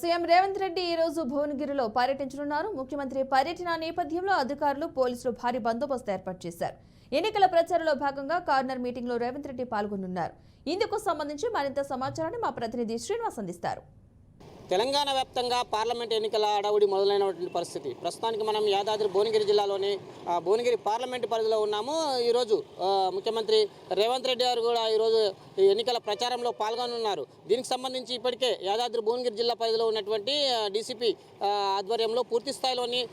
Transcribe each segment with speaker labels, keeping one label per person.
Speaker 1: CM Revanth Reddy ఈ రోజు భువనగిరిలో పర్యటించనున్నారు. ముఖ్యమంత్రి పర్యటన నేపథ్యంలో అధికారులు పోలీసులు భారీ బందోబస్తు ఏర్పాటు చేశారు. ఎన్నికల ప్రచారంలో భాగంగా కార్నర్ మీటింగ్లో రేవంత్ రెడ్డి పాల్గొనున్నారు. ఇందుకు సంబంధించి మరింత సమాచారాన్ని మా ప్రతినిధి శ్రీనివాస్ అందిస్తారు.
Speaker 2: తెలంగాణ వ్యాప్తంగా పార్లమెంట్ ఎన్నికల అడవుడి మొదలైనటువంటి పరిస్థితి. ప్రస్తుతానికి మనం యాదాద్రి భువనగిరి జిల్లాలోని భువనగిరి పార్లమెంట్ పరిధిలో ఉన్నాము. ఈరోజు ముఖ్యమంత్రి రేవంత్ రెడ్డి గారు కూడా ఈరోజు ఈ ఎన్నికల ప్రచారంలో పాల్గొనున్నారు. దీనికి సంబంధించి ఇప్పటికే యాదాద్రి భువనగిరి జిల్లా పరిధిలో ఉన్నటువంటి డీసీపీ ఆధ్వర్యంలో పూర్తి స్థాయిలోని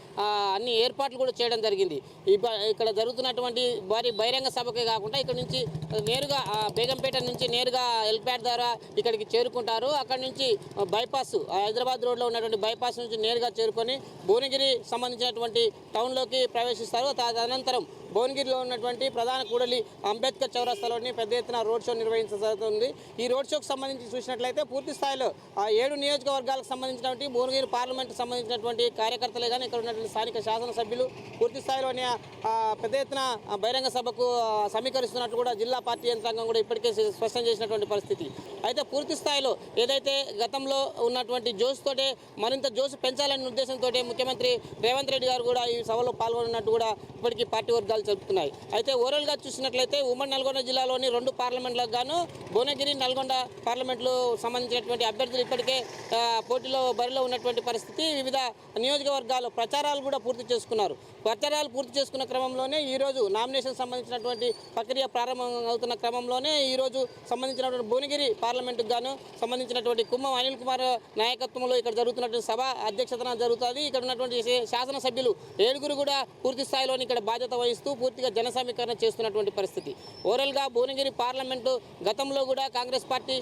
Speaker 2: అన్ని ఏర్పాట్లు కూడా చేయడం జరిగింది. ఇప్ప- ఇక్కడ జరుగుతున్నటువంటి భారీ బహిరంగ సభకే కాకుండా ఇక్కడ నుంచి నేరుగా బేగంపేట నుంచి నేరుగా హెల్ప్యాడ్ ద్వారా ఇక్కడికి చేరుకుంటారు. అక్కడి నుంచి బైపాస్ హైదరాబాద్ రోడ్లో ఉన్నటువంటి బైపాస్ నుంచి నేరుగా చేరుకొని భువనగిరి సంబంధించినటువంటి టౌన్లోకి ప్రవేశిస్తారు. తదనంతరం భువనగిరిలో ఉన్నటువంటి ప్రధాన కూడలి అంబేద్కర్ చౌరస్తాలోని పెద్ద ఎత్తున రోడ్ షో నిర్వహించబడుతుంది. ఈ రోడ్ షోకు సంబంధించి చూసినట్లయితే పూర్తి స్థాయిలో ఆ ఏడు నియోజకవర్గాలకు సంబంధించినటువంటి భువనగిరి పార్లమెంట్కి సంబంధించినటువంటి కార్యకర్తలే కానీ ఇక్కడ ఉన్నటువంటి స్థానిక శాసనసభ్యులు పూర్తి స్థాయిలోనే పెద్ద ఎత్తున బహిరంగ సభకు సమీకరిస్తున్నట్టు కూడా జిల్లా పార్టీ యంత్రాంగం కూడా ఇప్పటికే స్పష్టం చేసినటువంటి పరిస్థితి. అయితే పూర్తి స్థాయిలో ఏదైతే గతంలో ఉన్నటువంటి జోష్ తోటే మరింత జోష్ పెంచాలనే ఉద్దేశంతో ముఖ్యమంత్రి రేవంత్ రెడ్డి గారు కూడా ఈ సభలో పాల్గొన్నట్టు కూడా ఇప్పటికీ పార్టీ వర్గాలు చెబుతున్నాయి అయితే ఓవరాల్గా చూసినట్లయితే ఉమ్మడి నల్గొండ జిల్లాలోని రెండు పార్లమెంట్లకు గాను భువనగిరి నల్గొండ పార్లమెంట్లు సంబంధించినటువంటి అభ్యర్థులు ఇప్పటికే పోటీలో బరిలో ఉన్నటువంటి పరిస్థితి వివిధ నియోజకవర్గాలు ప్రచారాలు కూడా పూర్తి చేసుకున్నారు. ప్రచారాలు పూర్తి చేసుకున్న క్రమంలోనే ఈరోజు నామినేషన్ సంబంధించినటువంటి ప్రక్రియ ప్రారంభం అవుతున్న క్రమంలోనే ఈరోజు సంబంధించినటువంటి భువనగిరి పార్లమెంటుకు గాను సంబంధించినటువంటి కుమ్మం అనిల్ కుమార్ నాయకత్వంలో ఇక్కడ జరుగుతున్నటువంటి సభ అధ్యక్షతన జరుగుతుంది. ఇక్కడ ఉన్నటువంటి శాసనసభ్యులు ఏడుగురు కూడా పూర్తి స్థాయిలోని ఇక్కడ బాధ్యత వహిస్తూ పూర్తిగా జన సమీకరణ చేస్తున్నటువంటి పరిస్థితి. ఓవరాల్గా భువనగిరి పార్లమెంటు గతంలో కూడా కాంగ్రెస్ పార్టీ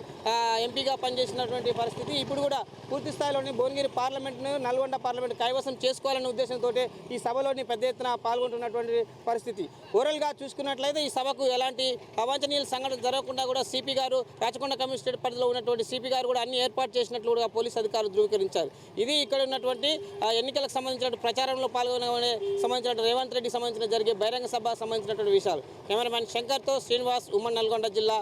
Speaker 2: ఎంపీగా పనిచేసినటువంటి పరిస్థితి ఇప్పుడు కూడా పూర్తి స్థాయిలోని భువనగిరి పార్లమెంట్ను నల్గొండ పార్లమెంట్ కైవసం చేసుకోవాలనే ఉద్దేశంతో ఈ సభలోని పెద్ద ఎత్తున పాల్గొంటున్నటువంటి పరిస్థితి. ఓవరాల్గా చూసుకున్నట్లయితే ఈ సభకు ఎలాంటి అవాంఛనీయ సంఘటన జరగకుండా కూడా సిపి గారు రాచకొండ కమిషనరేట్ పరిధిలో ఉన్నటువంటి సిపి గారు కూడా అన్ని ఏర్పాటు చేసినట్లు కూడా పోలీస్ అధికారులు ధృవీకరించారు. ఇది ఇక్కడ ఉన్నటువంటి ఎన్నికలకు సంబంధించిన ప్రచారంలో పాల్గొనే సంబంధించిన రేవంత్ రెడ్డికి సంబంధించిన జరిగే బహిరంగ సభ సంబంధించినటువంటి విషయాలు. కెమెరామెన్ శంకర్తో శ్రీనివాస్ ఉమ్మడి నల్గొండ జిల్లా